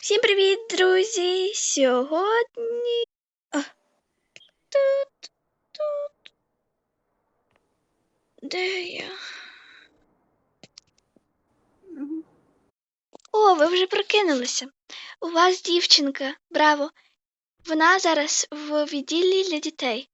Всім привіт, друзі! Сьогодні. А, тут, тут. Де я? О, ви вже прокинулися. У вас дівчинка. Браво! Вона зараз в відділі для дітей.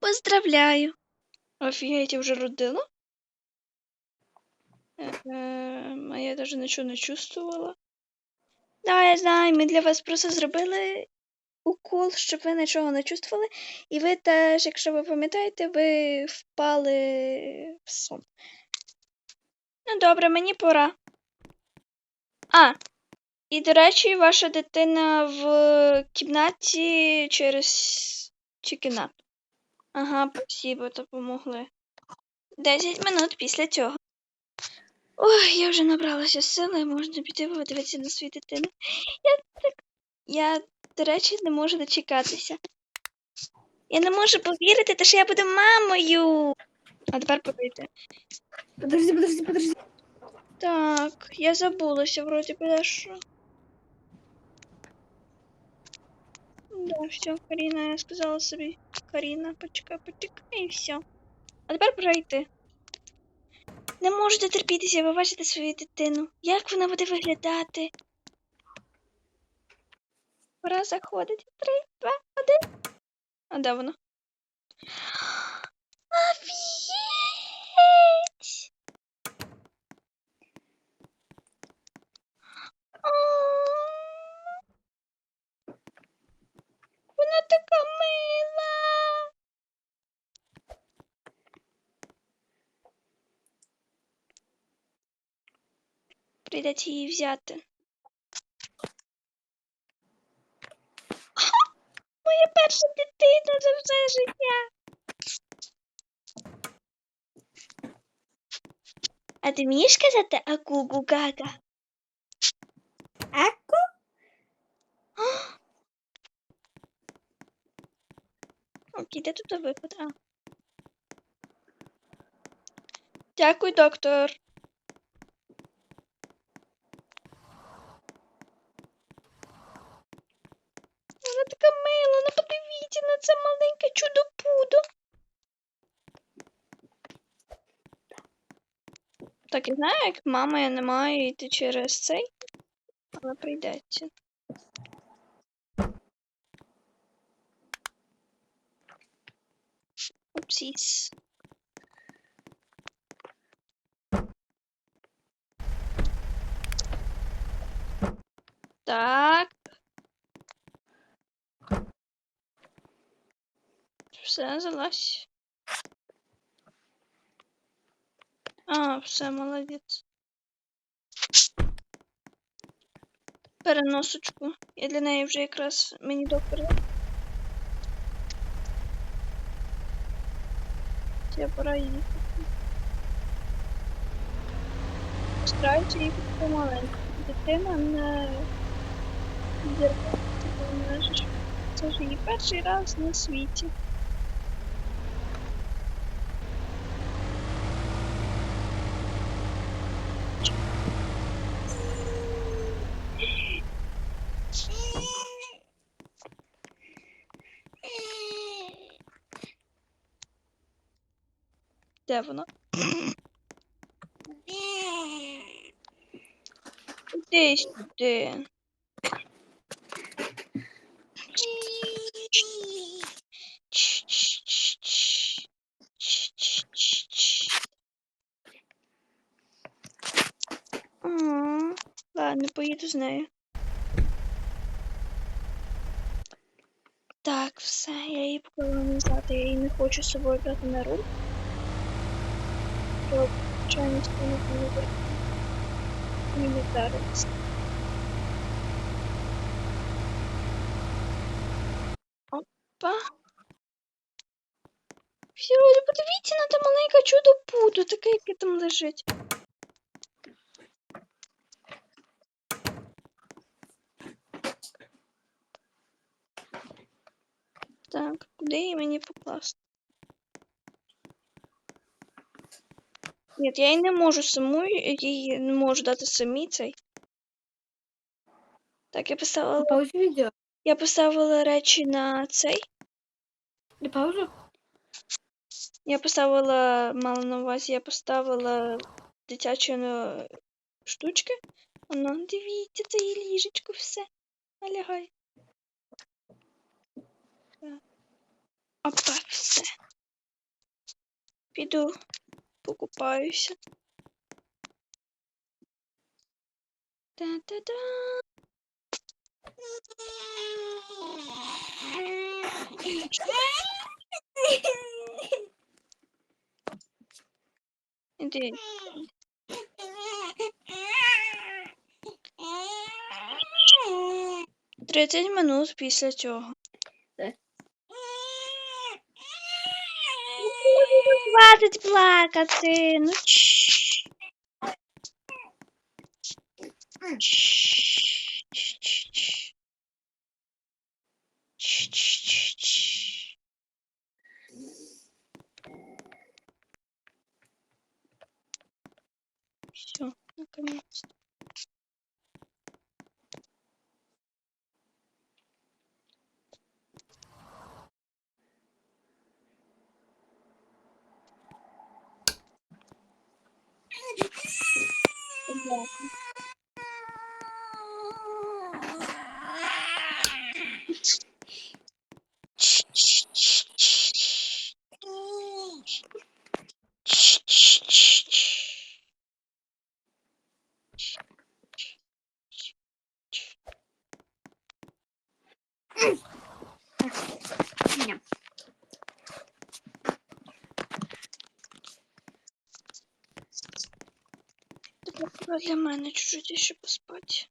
Поздравляю. Офігеть, я вже родила? А я даже нічого не чувствувала. Да, я знаю, ми для вас просто зробили укол, щоб ви нічого не чувствували. І ви теж, якщо ви пам'ятаєте, ви впали в сон. Ну, добре, мені пора. А, і, до речі, ваша дитина в кімнаті через цю кімнату. Ага, спасибо, допомогли. Десять минут після цього. Ой, я вже набралася сили, можна піти подивитися на свою дитину. Я так. Я, до речі, не можу дочекатися. Я не можу повірити, те, що я буду мамою. А тепер подивіться. Подожди, подожди, подожди. Так, я забулася, вроді що. Да, все, Каріна, я сказала собі. Каріна, почекай, почекай, і все. А тепер пора йти. Не можу дотерпітися побачити свою дитину. Як вона буде виглядати? Пора заходить. Три, два, один. А де вона? Офігеть! Прийдеться її взяти. Моя перша дитина за все життя. А ти вмієш казати агугу гага? Еко? Окей, де тут виход? А. Дякую, доктор. Вона така мила, ну подивіться на це маленьке чудо-пудо. Так, я знаю, як мама я не маю йти через цей, але прийдеться. Упсіс. Так. Все, залазь. А, все, молодець. Переносочку. Я для неї вже якраз мені доктор. Все, пора їхати. Стараюся їхати помаленьку. Дитина не зірвати. Це ж її перший раз на світі. Де вона? Іди сюди. Ладно, поїду з нею. Так, все, я її поклала назад, я її не хочу з собою брати на руку. Щоб чайно стіну не Мені вдариться. Опа. Всі люди, подивіться на те маленьке чудо пуду, таке, яке там лежить. Так, куди її мені покласти? Ні, я їй не можу саму, їй не можу дати самі цей. Так, я поставила, Паузу відео. я поставила речі на цей. Не паузу? Я поставила, мала на увазі, я поставила дитячі ну, штучки. Воно, дивіться, це і ліжечко все. Налягай. Опа, все. Піду покупаюся. Та-та-да. Іди. Тридцять минут після цього. Хватить плакати. Ну чш. 哎。Треба для мене чуть-чуть ще поспати.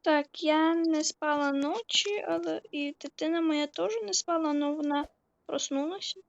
Так, я не спала ночі, але і дитина моя теж не спала, але вона проснулася.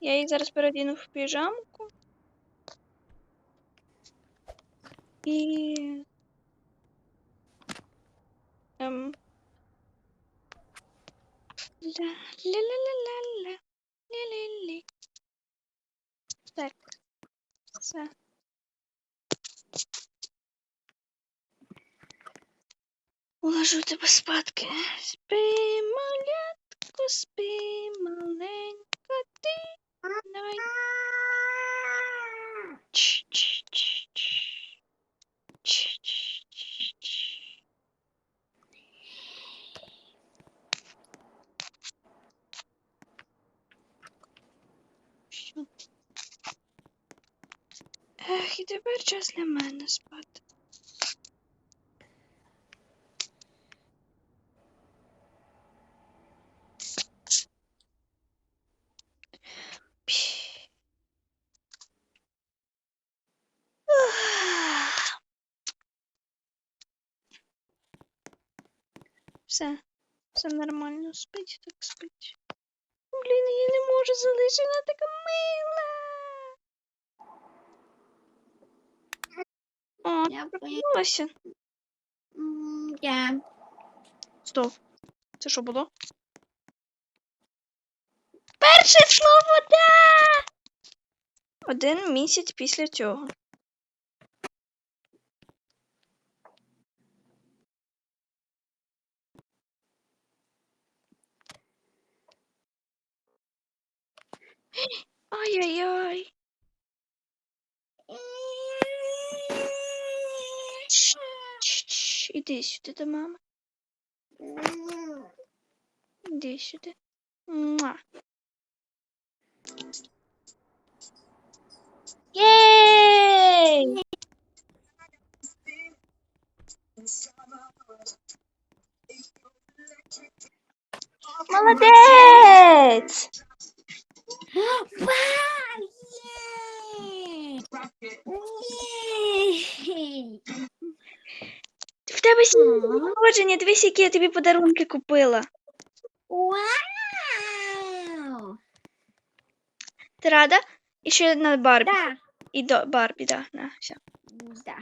Я її зараз передіну в піжамку. І. Ем. Ля, ля-ля-ля-ля-ля. Лі-лі-лі. Так. Все. Уложу тебе спадки. Спи, малятко, спи, маленька ти. Давай. Ч-ч-ч-ч. Що? Ех, і тепер час для мене спати. Все, все нормально, спить, так спить. Блін, я не можу залишити, вона така. О, Я прокинулася. М, Я. Стоп. Це що було? Перше слово да! Один місяць після цього. Ай-яй-яй. Чш-чш, Іди сюди до мами. Іди сюди. Муа. Єй! Молодець! Вау! Є! Є! В тебе сьогодні народження, дивись, які я тобі подарунки купила. Вау! Ти рада? І ще на Барбі. Да. І до Барбі, да, на, все. Да.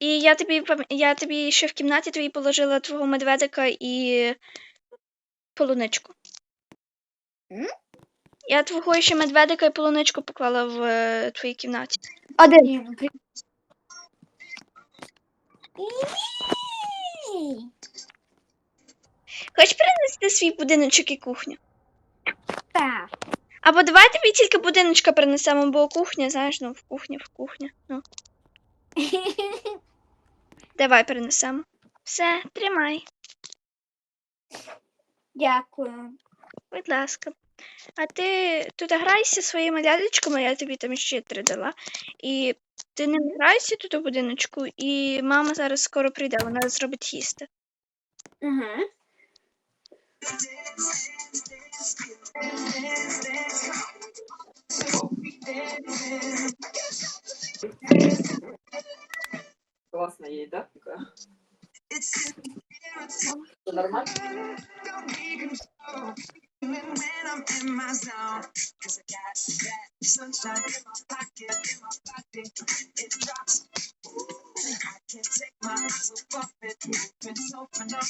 І я тобі пам- я тобі ще в кімнаті тобі положила твого медведика і полуничку. М? Я твого ще медведика і полуничку поклала в е, твоїй кімнаті. Один. Хочеш принести свій будиночок і кухню? Так. Або давай тобі тільки будиночка принесемо, бо кухня, знаєш, ну в кухні, в кухні. Ну, давай принесемо. Все, тримай, Дякую. будь ласка. А ти тут грайся своїми лялечками, я тобі там ще три дала. І ти не грайся тут у будиночку, і мама зараз скоро прийде, вона зробить їсти. Угу. Классная еда такая. Что, нормально? when I'm in my zone. Cause I got that sunshine in my pocket, in my pocket. It drops. I can't take my eyes off it. Been so phenomenal.